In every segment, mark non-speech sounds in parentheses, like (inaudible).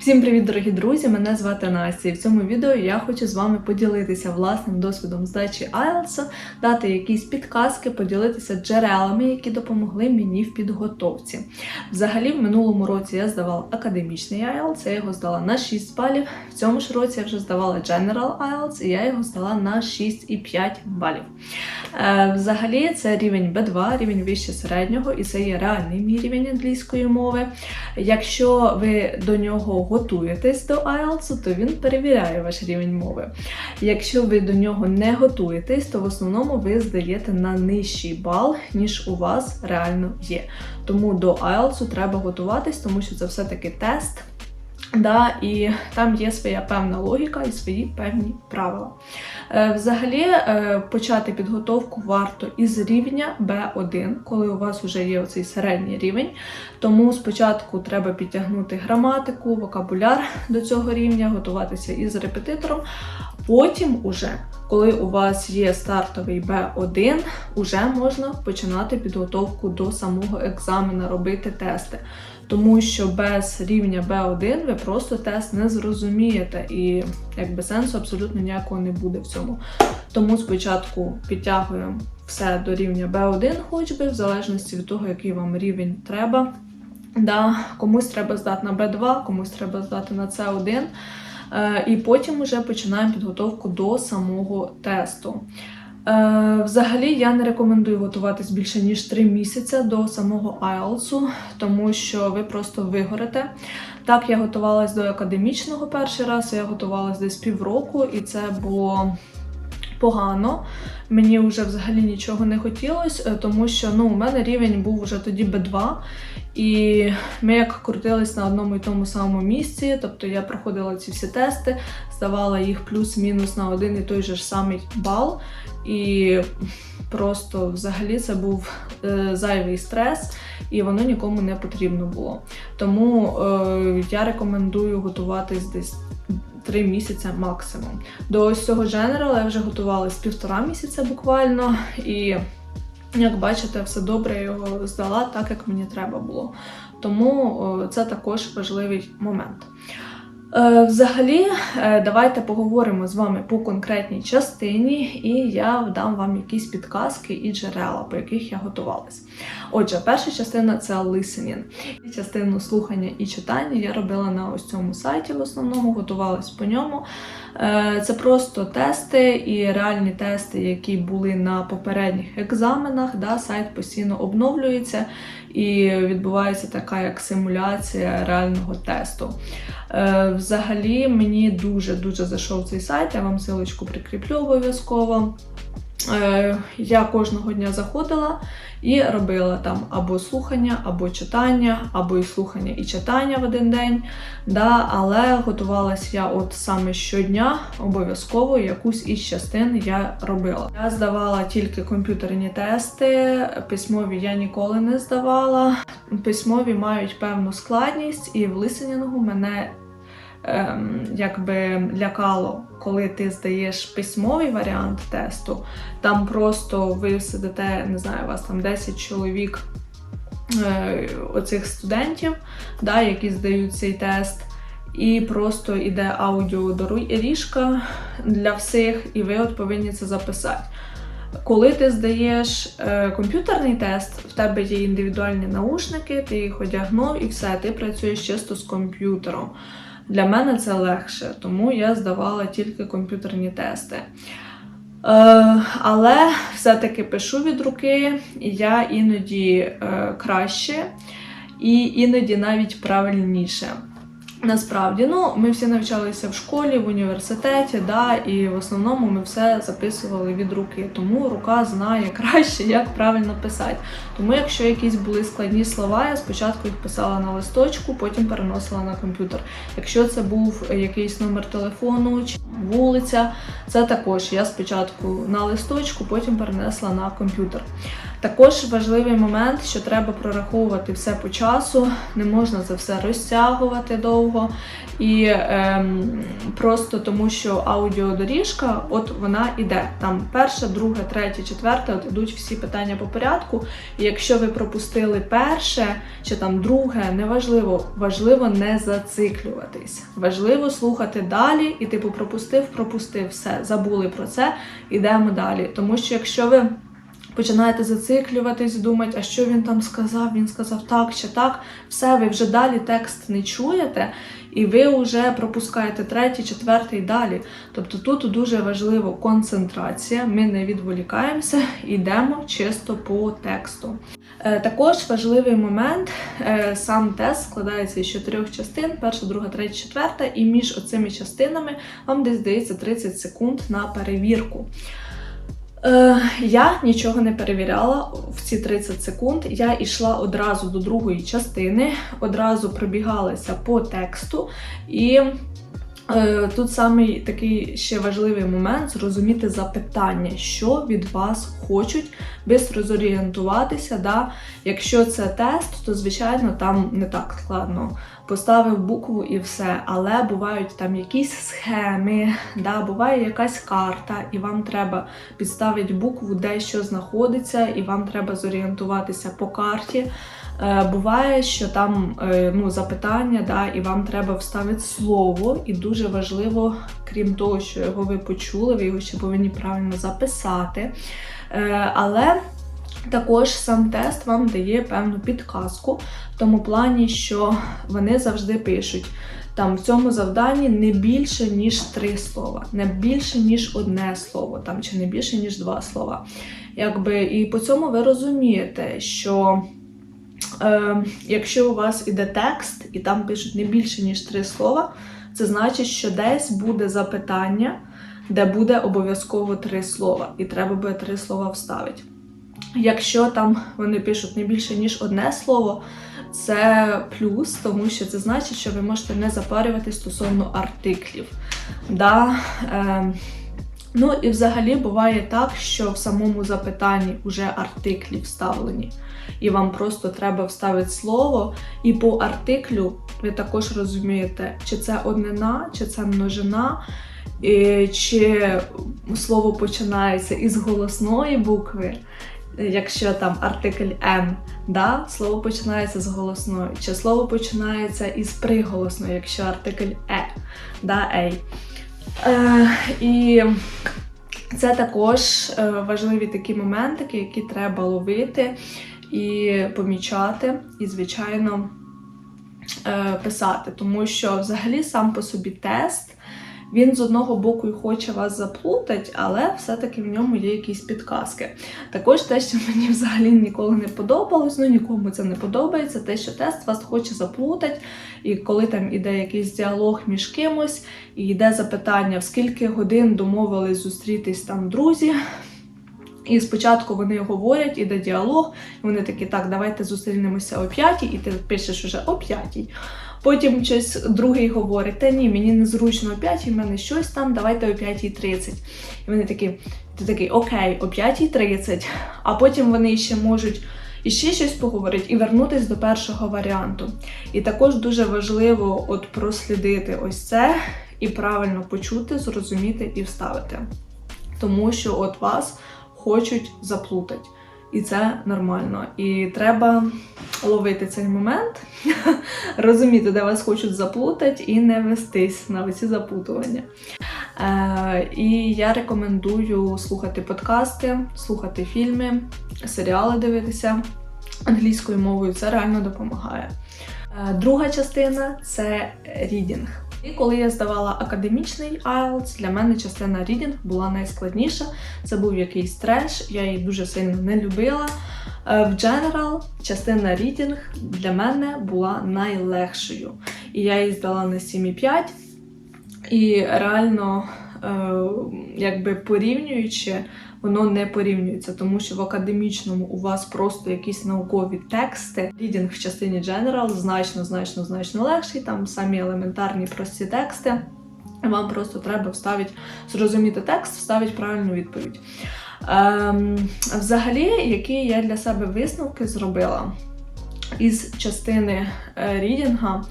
Всім привіт, дорогі друзі! Мене звати Настя. І в цьому відео я хочу з вами поділитися власним досвідом здачі IELTS, дати якісь підказки, поділитися джерелами, які допомогли мені в підготовці. Взагалі, в минулому році я здавала академічний IELTS, я його здала на 6 балів. В цьому ж році я вже здавала General IELTS, і я його здала на 6,5 балів. Е, Взагалі, це рівень B2, рівень вище середнього, і це є реальний мій рівень англійської мови. Якщо ви до нього готуєтесь до IELTS, то він перевіряє ваш рівень мови. Якщо ви до нього не готуєтесь, то в основному ви здаєте на нижчий бал, ніж у вас реально є. Тому до IELTS треба готуватись, тому що це все-таки тест. Да, і там є своя певна логіка і свої певні правила. Е, Взагалі, е, почати підготовку варто із рівня B1, коли у вас вже є оцей середній рівень. Тому спочатку треба підтягнути граматику, вокабуляр до цього рівня, готуватися із репетитором. Потім, уже, коли у вас є стартовий B1, уже можна починати підготовку до самого екзамена, робити тести. Тому що без рівня B1 ви просто тест не зрозумієте, і якби сенсу абсолютно ніякого не буде в цьому. Тому спочатку підтягуємо все до рівня B1, хоч би, в залежності від того, який вам рівень треба. Да, комусь треба здати на B2, комусь треба здати на C1. Е, І потім вже починаємо підготовку до самого тесту. Е, Взагалі я не рекомендую готуватись більше ніж 3 місяці до самого IELTS, тому що ви просто вигорите. Так, я готувалась до академічного перший раз, я готувалась десь півроку, і це було погано. Мені вже взагалі нічого не хотілося, тому що ну, у мене рівень був вже тоді B2, і ми як крутились на одному і тому самому місці. Тобто я проходила ці всі тести, здавала їх плюс-мінус на один і той же ж самий бал. І просто взагалі це був е, зайвий стрес, і воно нікому не потрібно було. Тому е, я рекомендую готуватись десь. Три місяці максимум. До ось цього General я вже готувалась півтора місяця буквально, і як бачите, все добре його здала так, як мені треба було. Тому о, це також важливий момент. Е, Взагалі, е, давайте поговоримо з вами по конкретній частині, і я дам вам якісь підказки і джерела, по яких я готувалась. Отже, перша частина це listening. Частину слухання і читання я робила на ось цьому сайті, в основному готувалась по ньому. Е, Це просто тести і реальні тести, які були на попередніх екзаменах. Да, Сайт постійно обновлюється і відбувається така як симуляція реального тесту. Е, Взагалі мені дуже-дуже зайшов цей сайт, я вам силочку прикріплю обов'язково. Е, Я кожного дня заходила і робила там або слухання, або читання, або і слухання і читання в один день. Да, Але готувалась я от саме щодня, обов'язково якусь із частин я робила. Я здавала тільки комп'ютерні тести, письмові я ніколи не здавала. Письмові мають певну складність, і в лисенінгу мене ем, якби лякало, коли ти здаєш письмовий варіант тесту. Там просто ви сидите, не знаю, у вас там 10 чоловік е, оцих студентів, да, які здають цей тест. І просто йде аудіодоріжка для всіх, і ви от повинні це записати. Коли ти здаєш е, комп'ютерний тест, в тебе є індивідуальні наушники, ти їх одягнув і все, ти працюєш чисто з комп'ютером. Для мене це легше, тому я здавала тільки комп'ютерні тести. Е, але все-таки пишу від руки, я іноді е, краще, і іноді навіть правильніше. Насправді, ну, ми всі навчалися в школі, в університеті, да, і в основному ми все записували від руки. Тому рука знає краще, як правильно писати. Тому, якщо якісь були складні слова, я спочатку їх писала на листочку, потім переносила на комп'ютер. Якщо це був якийсь номер телефону чи вулиця, це також я спочатку на листочку, потім перенесла на комп'ютер. Також важливий момент, що треба прораховувати все по часу, не можна це все розтягувати довго. І ем, просто тому, що аудіодоріжка, от вона іде. Там перша, друга, третя, четверта, от ідуть всі питання по порядку. І якщо ви пропустили перше чи там друге, неважливо, важливо не зациклюватись. Важливо слухати далі, і типу пропустив, пропустив все, забули про це, ідемо далі. Тому що якщо ви починаєте зациклюватись, думати, а що він там сказав, він сказав так чи так, все, ви вже далі текст не чуєте, і ви вже пропускаєте третій, четвертий далі. Тобто тут дуже важлива концентрація, ми не відволікаємося, йдемо чисто по тексту. Е, Також важливий момент, е, сам тест складається із чотирьох частин: перша, друга, третя, четверта, і між оцими частинами вам десь дається 30 секунд на перевірку. Е, я нічого не перевіряла в ці 30 секунд. Я йшла одразу до другої частини, одразу пробігалася по тексту, і тут самий такий ще важливий момент зрозуміти запитання, що від вас хочуть, швидко зорієнтуватися. Да? Якщо це тест, то звичайно там не так складно. Поставив букву і все, але бувають там якісь схеми, да, буває якась карта, і вам треба підставити букву, де що знаходиться, і вам треба зорієнтуватися по карті. Е, буває, що там е, ну, запитання, да, і вам треба вставити слово, і дуже важливо, крім того, що його ви почули, ви його ще повинні правильно записати. Е, але також сам тест вам дає певну підказку в тому плані, що вони завжди пишуть. Там в цьому завданні не більше, ніж три слова, не більше, ніж одне слово, там чи не більше, ніж два слова. Якби, І по цьому ви розумієте, що е, якщо у вас іде текст, і там пишуть не більше, ніж три слова, це значить, що десь буде запитання, де буде обов'язково три слова, і треба буде три слова вставити. Якщо там вони пишуть не більше, ніж одне слово, це плюс, тому що це значить, що ви можете не запарювати стосовно артиклів. Да? Е, ну і взагалі буває так, що в самому запитанні вже артиклі вставлені, і вам просто треба вставити слово, і по артиклю ви також розумієте, чи це однина, чи це множина. Чи слово починається із голосної букви, якщо там артикль М, да, слово починається з голосної, чи слово починається із приголосної, якщо артикль Е, да, Ей. Е, і це також е, важливі такі моментики, які треба ловити і помічати, і, звичайно, е, писати. Тому що взагалі сам по собі тест. Він з одного боку і хоче вас заплутати, але все-таки в ньому є якісь підказки. Також те, що (laughs) мені взагалі ніколи не подобалось, ну нікому це не подобається, те, що тест вас хоче заплутати, і коли там іде якийсь діалог між кимось, і йде запитання, в скільки годин домовились зустрітись там друзі. І спочатку вони говорять, іде діалог, і вони такі, так, давайте зустрінемося о п'ятій, і ти пишеш уже о п'ятій. Потім щось другий говорить, та ні, мені незручно о 5, в мене щось там, давайте о 5.30. І вони такі, ти такий, окей, о 5.30, а потім вони ще можуть іще щось поговорити і вернутись до першого варіанту. І також дуже важливо от прослідити ось це і правильно почути, зрозуміти і вставити. Тому що от вас хочуть заплутати. І це нормально. І треба ловити цей момент, (laughs) розуміти, де вас хочуть заплутати, і не вестись на ці запутування. Е, І я рекомендую слухати подкасти, слухати фільми, серіали дивитися англійською мовою. Це реально допомагає. Е, Друга частина це рідінг. І коли я здавала академічний IELTS, для мене частина рідінг була найскладніша. Це був якийсь треш, я її дуже сильно не любила. Е, В General частина рідінг для мене була найлегшою. І я її здала на 7,5. І реально, е, якби порівнюючи, воно не порівнюється, тому що в академічному у вас просто якісь наукові тексти. Рідінг в частині General значно, значно, значно легший, там самі елементарні прості тексти. Вам просто треба вставити, зрозуміти текст, вставити правильну відповідь. Ем, взагалі, які я для себе висновки зробила із частини е, рідінга,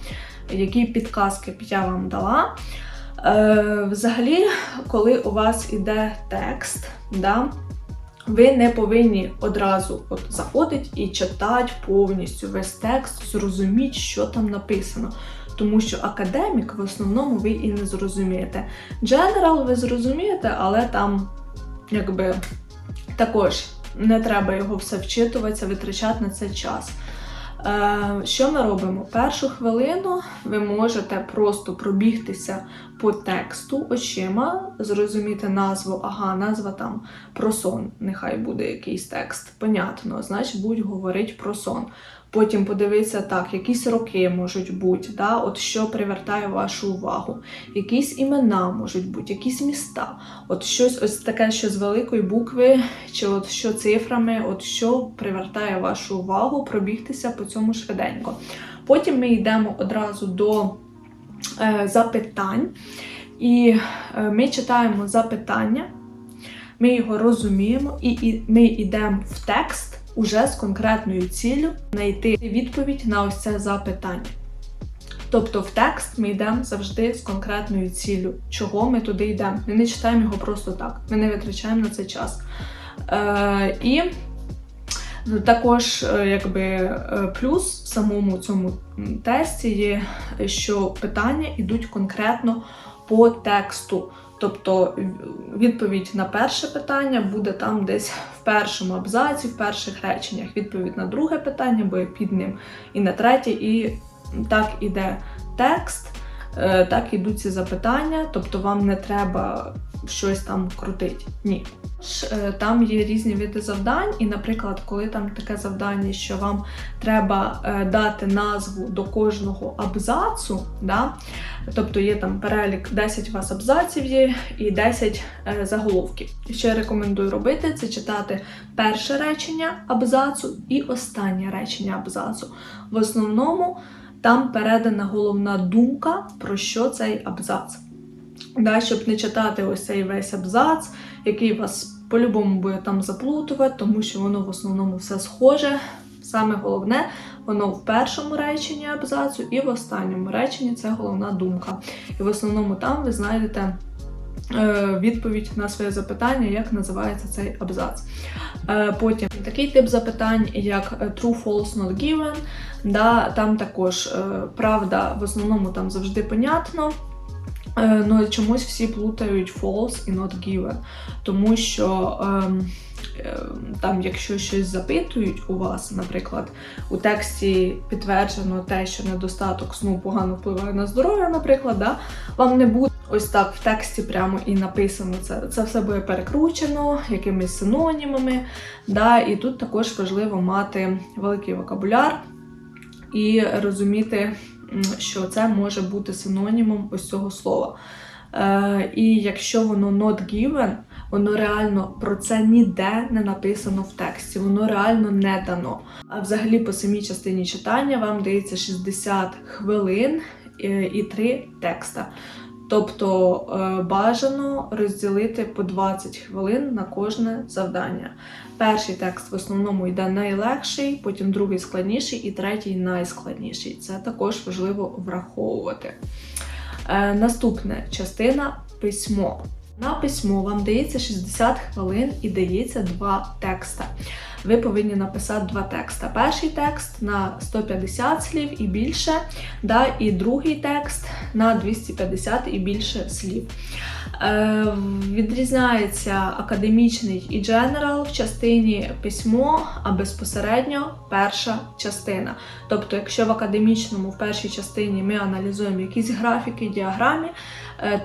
які підказки я вам дала. Е, взагалі, коли у вас іде текст, да, ви не повинні одразу от заходити і читати повністю весь текст, зрозуміти, що там написано. Тому що академік в основному ви і не зрозумієте. Дженерал ви зрозумієте, але там якби також не треба його все вчитуватися, витрачати на це час. Е, що ми робимо? Першу хвилину ви можете просто пробігтися по тексту очима, зрозуміти назву, ага, назва там про сон, нехай буде якийсь текст. Понятно, значить будь говорить про сон. Потім подивитися так, якісь роки можуть бути, да, от що привертає вашу увагу, якісь імена можуть бути, якісь міста, от щось ось таке, що з великої букви, чи от що цифрами, от що привертає вашу увагу, пробігтися по цьому швиденько. Потім ми йдемо одразу до е, запитань, і е, ми читаємо запитання, ми його розуміємо, і, і ми йдемо в текст уже з конкретною ціллю знайти відповідь на ось це запитання. Тобто в текст ми йдемо завжди з конкретною ціллю, чого ми туди йдемо. Ми не читаємо його просто так, ми не витрачаємо на це час. Е, і також, е, якби е, плюс в самому цьому тесті є, що питання йдуть конкретно по тексту. Тобто відповідь на перше питання буде там десь в першому абзаці, в перших реченнях. Відповідь на друге питання буде під ним, і на третє, і так іде текст, е, так ідуть ці запитання, тобто вам не треба щось там крутити. Ні. Е, Там є різні види завдань, і, наприклад, коли там таке завдання, що вам треба е, дати назву до кожного абзацу, да? тобто є там перелік 10 у вас абзаців є і 10 е, заголовків. Що я рекомендую робити, це читати перше речення абзацу і останнє речення абзацу. В основному там передана головна думка, про що цей абзац. Да, щоб не читати ось цей весь абзац, який вас по-любому буде там заплутувати, тому що воно в основному все схоже. Саме головне, воно в першому реченні абзацу і в останньому реченні це головна думка. І в основному там ви знайдете е, відповідь на своє запитання, як називається цей абзац. Е, потім такий тип запитань, як е, true, false, not given. Да, там також правда в основному там завжди понятно. Е, Ну, чомусь всі плутають false і not given. Тому що ем, ем, там, якщо щось запитують у вас, наприклад, у тексті підтверджено те, що недостаток сну погано впливає на здоров'я, наприклад, да, вам не буде ось так в тексті прямо і написано це. Це все буде перекручено якимись синонімами. Да, і тут також важливо мати великий вокабуляр і розуміти, що це може бути синонімом ось цього слова. Е, і якщо воно not given, воно реально про це ніде не написано в тексті, воно реально не дано. А взагалі по самій частині читання вам дається 60 хвилин е, і 3 текста. Тобто е, бажано розділити по 20 хвилин на кожне завдання. Перший текст в основному йде найлегший, потім другий складніший і третій найскладніший. Це також важливо враховувати. Е, наступна частина письмо. На письмо вам дається 60 хвилин і дається два текста. Ви повинні написати два текста. Перший текст на 150 слів і більше, да, і другий текст на 250 і більше слів. Е, відрізняється академічний і дженерал в частині письмо, а безпосередньо перша частина. Тобто, якщо в академічному в першій частині ми аналізуємо якісь графіки, діаграми, е,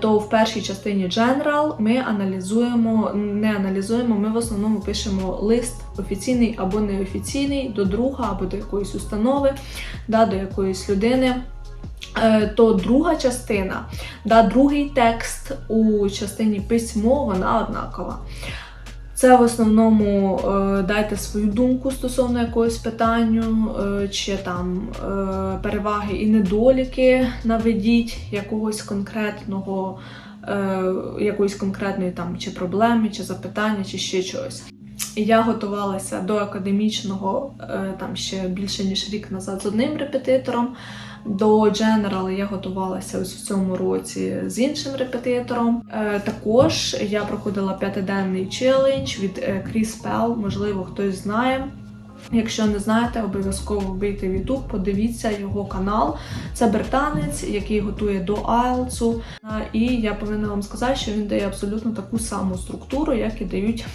то в першій частині General ми аналізуємо, не аналізуємо, ми в основному пишемо лист офіційний або неофіційний до друга або до якоїсь установи, да, до якоїсь людини. Е, То друга частина, да, другий текст у частині письмо, вона однакова. Це в основному е, дайте свою думку стосовно якогось питанню, е, чи там е, переваги і недоліки наведіть якогось конкретного якоїсь конкретної там чи проблеми, чи запитання, чи ще чогось. Я готувалася до академічного там ще більше ніж рік назад з одним репетитором. До General я готувалася ось в цьому році з іншим репетитором. Е, також я проходила п'ятиденний челендж від е, Кріс Пел, можливо, хтось знає. Якщо не знаєте, обов'язково вбийте в YouTube, подивіться його канал. Це британець, який готує до IELTS. Е, І я повинна вам сказати, що він дає абсолютно таку саму структуру, як і дають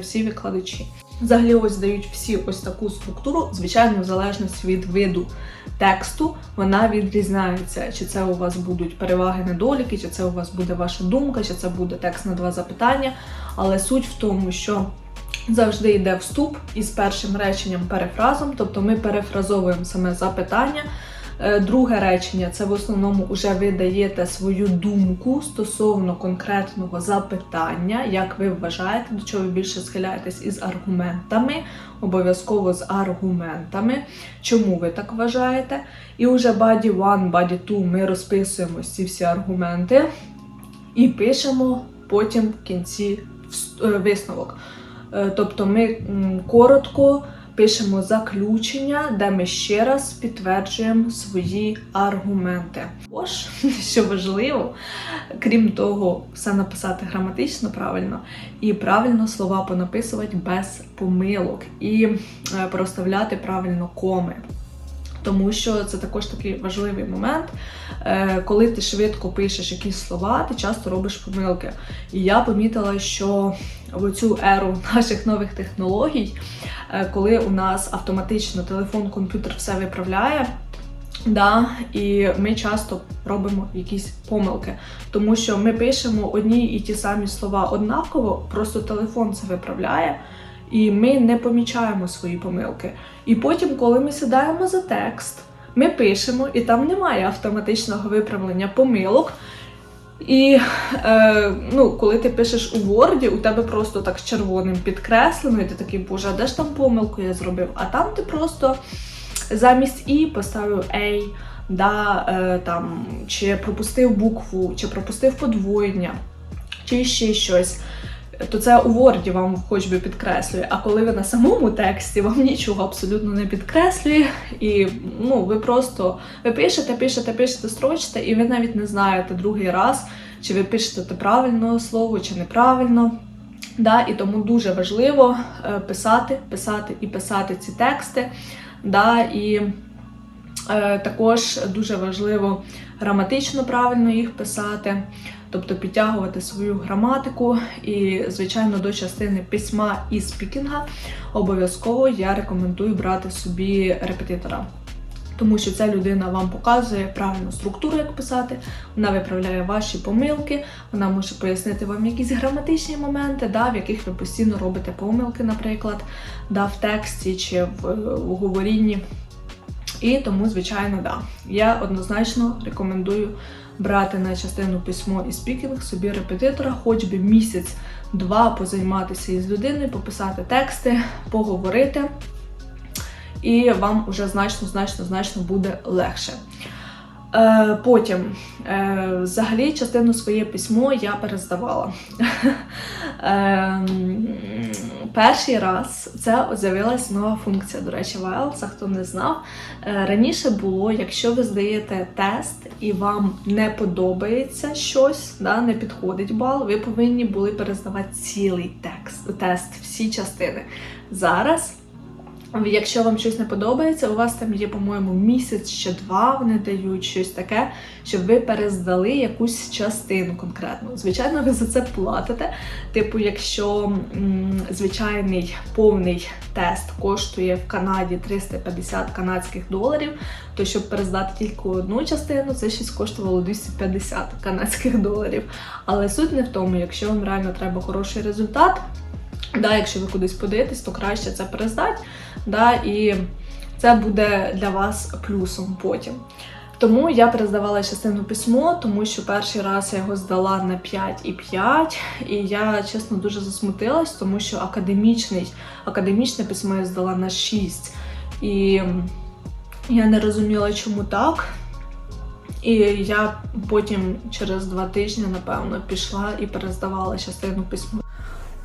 всі викладачі. Взагалі, ось дають всі ось таку структуру, звичайно, в залежності від виду тексту, вона відрізняється. Чи це у вас будуть переваги, недоліки, чи це у вас буде ваша думка, чи це буде текст на два запитання. Але суть в тому, що завжди йде вступ із першим реченням перефразом, тобто ми перефразовуємо саме запитання. Е, Друге речення це в основному вже ви даєте свою думку стосовно конкретного запитання, як ви вважаєте, до чого ви більше схиляєтесь із аргументами, обов'язково з аргументами, чому ви так вважаєте. І вже body one, body two ми розписуємо ці всі аргументи і пишемо потім в кінці е, висновок. Е, Тобто ми коротко пишемо заключення, де ми ще раз підтверджуємо свої аргументи. Ось, (laughs) що важливо, крім того, все написати граматично правильно і правильно слова понаписувати без помилок, і е, проставляти правильно коми. Тому що це також такий важливий момент. Е, Коли ти швидко пишеш якісь слова, ти часто робиш помилки. І я помітила, що в цю еру (laughs) наших нових технологій, е, коли у нас автоматично телефон, комп'ютер все виправляє. Да, і ми часто робимо якісь помилки, тому що ми пишемо одні і ті самі слова однаково, просто телефон це виправляє, і ми не помічаємо свої помилки. І потім, коли ми сідаємо за текст, ми пишемо, і там немає автоматичного виправлення помилок. І е, ну, коли ти пишеш у Word, у тебе просто так червоним підкреслено, і ти такий, боже, а де ж там помилку я зробив? А там ти просто замість І поставив A, да, е, там, чи пропустив букву, чи пропустив подвоєння, чи ще щось. То це у Word вам хоч би підкреслює, а коли ви на самому тексті, вам нічого абсолютно не підкреслює, і ну, ви просто ви пишете, пишете, пишете, строчите, і ви навіть не знаєте другий раз, чи ви пишете те правильно слово, чи неправильно. Да, і тому дуже важливо е, писати, писати і писати ці тексти. Да, і е, також дуже важливо граматично правильно їх писати, тобто підтягувати свою граматику. І, звичайно, до частини письма і спікінга обов'язково я рекомендую брати собі репетитора. Тому що ця людина вам показує правильну структуру, як писати, вона виправляє ваші помилки, вона може пояснити вам якісь граматичні моменти, да, в яких ви постійно робите помилки, наприклад, да, в тексті чи в, в говорінні. І тому, звичайно, да. Я однозначно рекомендую брати на частину письмо і спікінг собі репетитора, хоч би місяць-два позайматися із людиною, пописати тексти, поговорити і вам вже значно, значно, значно буде легше. Е, потім, е, взагалі, частину своє письмо я перездавала. (laughs) Е, перший раз це з'явилася нова функція, до речі, в IELTS, хто не знав. Раніше було, якщо ви здаєте тест і вам не подобається щось, да, не підходить бал, ви повинні були перездавати цілий текст, тест, всі частини. Зараз Якщо вам щось не подобається, у вас там є, по-моєму, місяць чи два вони дають щось таке, щоб ви перездали якусь частину конкретну. Звичайно, ви за це платите. Типу, якщо м, звичайний повний тест коштує в Канаді 350 канадських доларів, то щоб перездати тільки одну частину, це щось коштувало 250 канадських доларів. Але суть не в тому, якщо вам реально треба хороший результат. Да, якщо ви кудись подаєтесь, то краще це перездати. Да, і це буде для вас плюсом потім. Тому я перездавала частину письмо, тому що перший раз я його здала на 5,5, і я чесно дуже засмутилась, тому що академічний, академічне письмо я здала на 6. І я не розуміла, чому так. І я потім через два тижні, напевно, пішла і перездавала частину письма.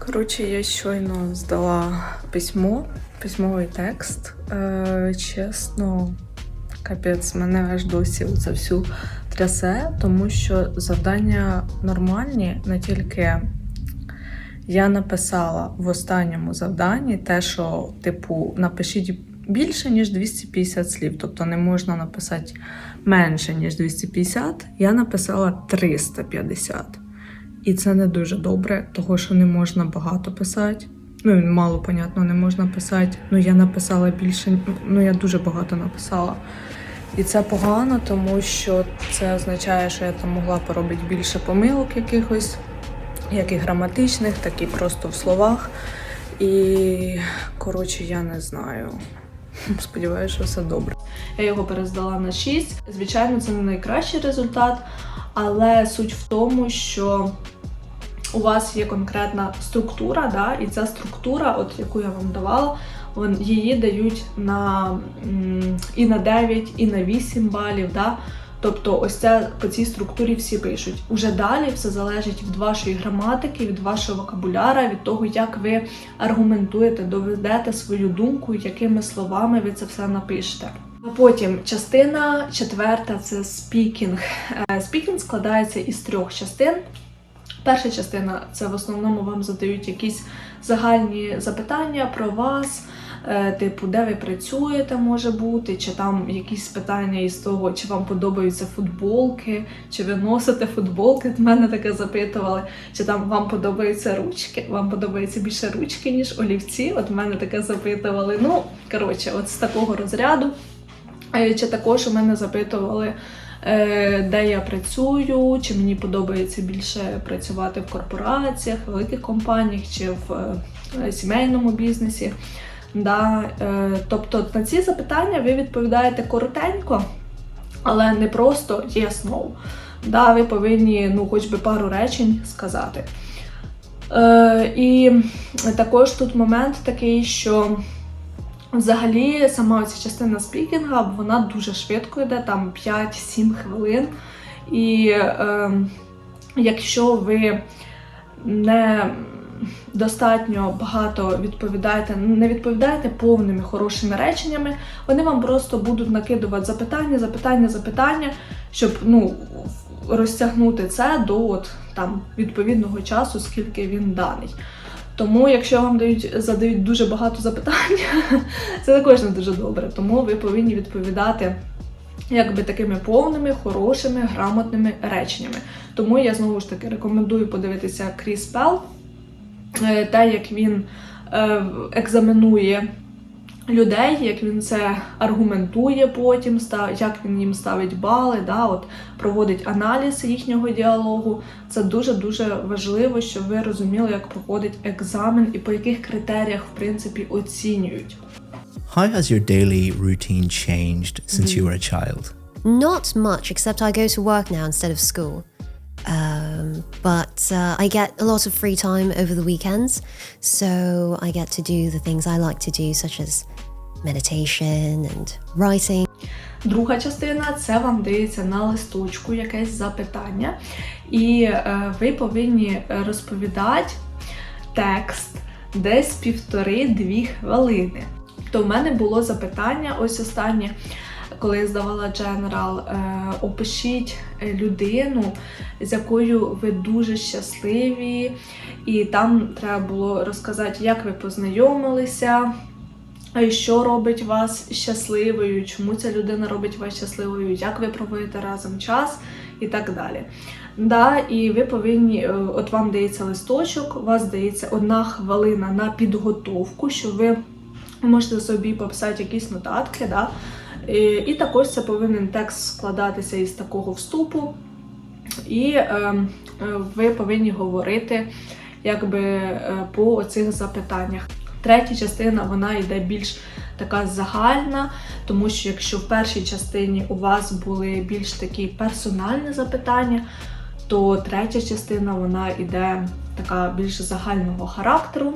Коротше, я щойно здала письмо, письмовий текст. Е, чесно, капець, мене аж досі це всю трясе, тому що завдання нормальні, не тільки я написала в останньому завданні те, що, типу, напишіть більше, ніж 250 слів, тобто не можна написати менше, ніж 250. Я написала 350. І це не дуже добре, того що не можна багато писати. Ну, мало, понятно, не можна писати. Ну, я написала більше, ну я дуже багато написала. І це погано, тому що це означає, що я там могла поробити більше помилок якихось, як і граматичних, так і просто в словах. І коротше, я не знаю. (laughs) Сподіваюся, що все добре. Я його перездала на 6. Звичайно, це не найкращий результат, але суть в тому, що у вас є конкретна структура, да, і ця структура, от яку я вам давала, її дають на і на 9, і на 8 балів. Да? Тобто, ось це по цій структурі всі пишуть. Уже далі все залежить від вашої граматики, від вашого вокабуляра, від того, як ви аргументуєте, доведете свою думку, якими словами ви це все напишете. А потім частина четверта це спікінг. Е, Спікінг складається із трьох частин. Перша частина це в основному вам задають якісь загальні запитання про вас, е, типу, де ви працюєте, може бути, чи там якісь питання із того, чи вам подобаються футболки, чи ви носите футболки. Мене таке запитували, чи там вам подобаються ручки, вам подобається більше ручки, ніж олівці. От мене таке запитували. Ну, коротше, от з такого розряду. Е, Чи також у мене запитували, де я працюю, чи мені подобається більше працювати в корпораціях, великих компаніях чи в е, сімейному бізнесі. Да, е, тобто на ці запитання ви відповідаєте коротенько, але не просто yes, no. Да, ви повинні ну, хоч би пару речень сказати. Е, і також тут момент такий, що Взагалі, сама ця частина спікінга, вона дуже швидко йде, там 5-7 хвилин. І е, якщо ви не достатньо багато відповідаєте, не відповідаєте повними хорошими реченнями, вони вам просто будуть накидувати запитання, запитання, запитання, щоб ну, розтягнути це до от, там, відповідного часу, скільки він даний. Тому, якщо вам дають задають дуже багато запитань, (laughs) це також не дуже добре. Тому ви повинні відповідати якби такими повними, хорошими, грамотними реченнями. Тому я знову ж таки рекомендую подивитися Кріс Пел, е, те, як він е, екзаменує людей, як він це аргументує потім, став- як він їм ставить бали, да, от, проводить аналіз їхнього діалогу. Це дуже-дуже важливо, щоб ви розуміли, як проходить екзамен і по яких критеріях, в принципі, оцінюють. How has your daily routine changed since you were a child? Not much, except I go to work now instead of school. Um, but uh, I get a lot of free time over the weekends, so I get to do the things I like to do, such as meditation and writing. Друга частина це вам дається на листочку якесь запитання, і е, ви повинні розповідати текст десь півтори-дві хвилини. То в мене було запитання, ось останнє, коли я здавала General, е, опишіть е, людину, з якою ви дуже щасливі, і там треба було розказати, як ви познайомилися. А Що робить вас щасливою? Чому ця людина робить вас щасливою? Як ви проводите разом час і так далі. Да, і ви повинні, е, от вам дається листочок, у вас дається одна хвилина на підготовку, що ви можете собі пописати якісь нотатки. Да? І, і також це повинен текст складатися із такого вступу. І е, е, ви повинні говорити якби е, по цих запитаннях. Третя частина вона йде більш така загальна, тому що якщо в першій частині у вас були більш такі персональні запитання, то третя частина вона йде така більш загального характеру.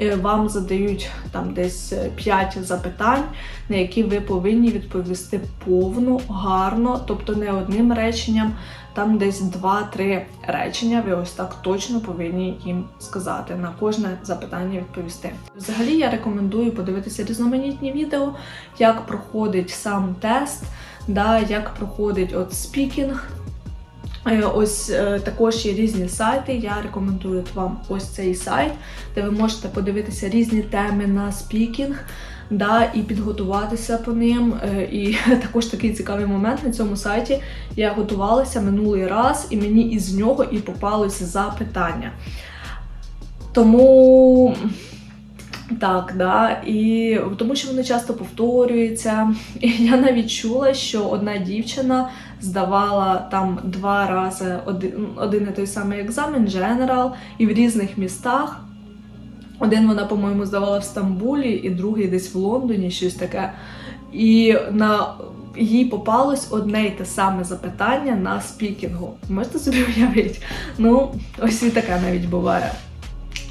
Е, вам задають там десь 5 запитань, на які ви повинні відповісти повно, гарно, тобто не одним реченням, там десь 2-3 речення. Ви ось так точно повинні їм сказати на кожне запитання відповісти. Взагалі я рекомендую подивитися різноманітні відео, як проходить сам тест, да, як проходить от спікінг. Е, Ось е, також є різні сайти. Я рекомендую вам ось цей сайт, де ви можете подивитися різні теми на спікінг. Да, і підготуватися по ним. Е, І (laughs) також такий цікавий момент на цьому сайті. Я готувалася минулий раз, і мені із нього і попалися запитання. Тому так, да, і тому що вони часто повторюються. І я навіть чула, що одна дівчина здавала там два рази один, один і той самий екзамен General, і в різних містах. Один вона, по-моєму, здавала в Стамбулі, і другий десь в Лондоні, щось таке. І на їй попалось одне й те саме запитання на спікінгу. Можете собі уявити? Ну, ось і таке навіть буває.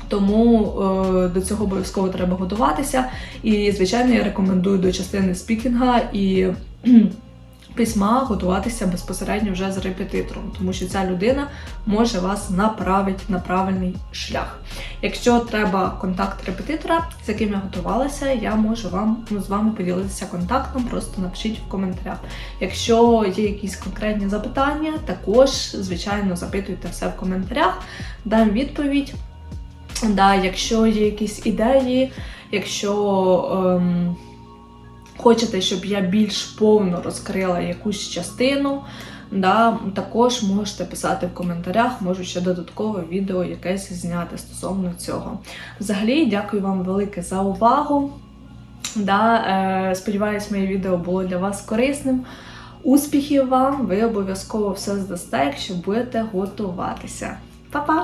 Тому е, до цього обов'язково треба готуватися. І, звичайно, я рекомендую до частини спікінга і письма готуватися безпосередньо вже з репетитором, тому що ця людина може вас направити на правильний шлях. Якщо треба контакт репетитора, з яким я готувалася, я можу вам ну, з вами поділитися контактом, просто напишіть в коментарях. Якщо є якісь конкретні запитання, також, звичайно, запитуйте все в коментарях, дам відповідь. Да, якщо є якісь ідеї, якщо ем, хочете, щоб я більш повно розкрила якусь частину, да, також можете писати в коментарях, можу ще додаткове відео якесь зняти стосовно цього. Взагалі, дякую вам велике за увагу. Да, е, сподіваюсь, моє відео було для вас корисним. Успіхів вам! Ви обов'язково все здасте, якщо будете готуватися. Па-па!